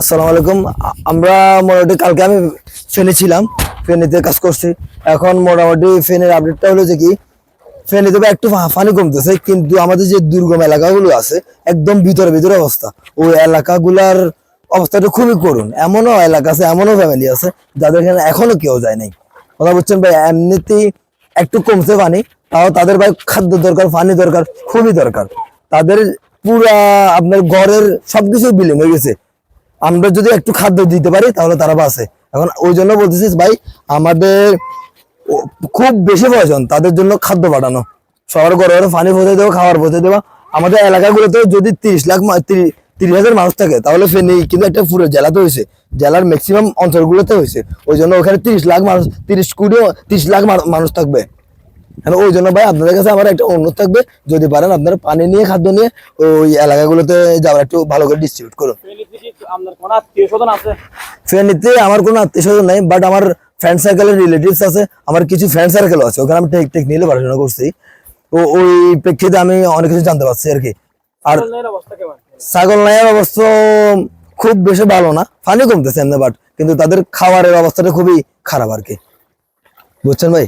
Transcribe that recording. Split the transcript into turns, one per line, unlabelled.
আসসালামু আলাইকুম। আমরা মোটামুটি কালকে আমি ফেনে ছিলাম, ফেনীতে কাজ করছি। এখন মোটামুটি ফেনের আপডেটটা হলো যে কি, ফেনীতে বা একটু ফা- পানি কমতেছে, কিন্তু আমাদের যে দুর্গম এলাকাগুলো আছে, একদম ভিতরে ভিতরে অবস্থা। ওই এলাকাগুলার অবস্থাটা খুবই করুন এমনও এলাকা আছে, এমনও ফ্যামিলি আছে, যাদের এখানে এখনও কেউ যায় নাই। কথা বলছেন ভাই, এমনিতেই একটু কমছে পানি, তাও তাদের ভাই খাদ্য দরকার, পানি দরকার, খুবই দরকার। তাদের পুরা আপনার ঘরের সবকিছু বিলীন হয়ে গেছে। আমরা যদি একটু খাদ্য দিতে পারি, তাহলে তারা বাঁচে। এখন ওই জন্য বলতেছিস ভাই, আমাদের খুব বেশি প্রয়োজন তাদের জন্য খাদ্য পাঠানো সবার ঘরে ঘরে পানি পৌঁছে দেওয়া, খাবার পৌঁছে দেওয়া। আমাদের এলাকাগুলোতে যদি তিরিশ লাখ তিরি- তিরিশ হাজার মানুষ থাকে, তাহলে ফেনী কিন্তু একটা পুরো জেলাতে হয়েছে। জেলার ম্যাক্সিমাম অঞ্চলগুলোতে হয়েছে। ওই জন্য ওখানে তিরিশ লাখ মানুষ, তিরিশ কোটি, তিরিশ লাখ মানুষ থাকবে। ওই জন্য ভাই আপনাদের কাছে আমার একটা অনুরোধ থাকবে, যদি পারেন আপনারা পানি নিয়ে, খাদ্য নিয়ে ওই এলাকাগুলোতে যাওয়ার একটু ভালো করে ডিস্ট্রিবিউট করুন।
ফেনীতে
আমার কোনো আত্মীয় স্বজন নাই বাট আমার ফ্রেন্ড সার্কেলের রিলেটিভস আছে, আমার কিছু ফ্রেন্ড সার্কেল আছে, ওখানে আমি টেক টেক নিয়ে পড়াশোনা করছি। তো ওই প্রেক্ষিতে আমি অনেক কিছু জানতে পারছি আর কি। আর ছাগল নাইয়ের অবস্থা খুব বেশি ভালো না, পানি কমতেছে এমনি বাট কিন্তু তাদের খাবারের অবস্থাটা খুবই খারাপ আর কি। বুঝছেন ভাই?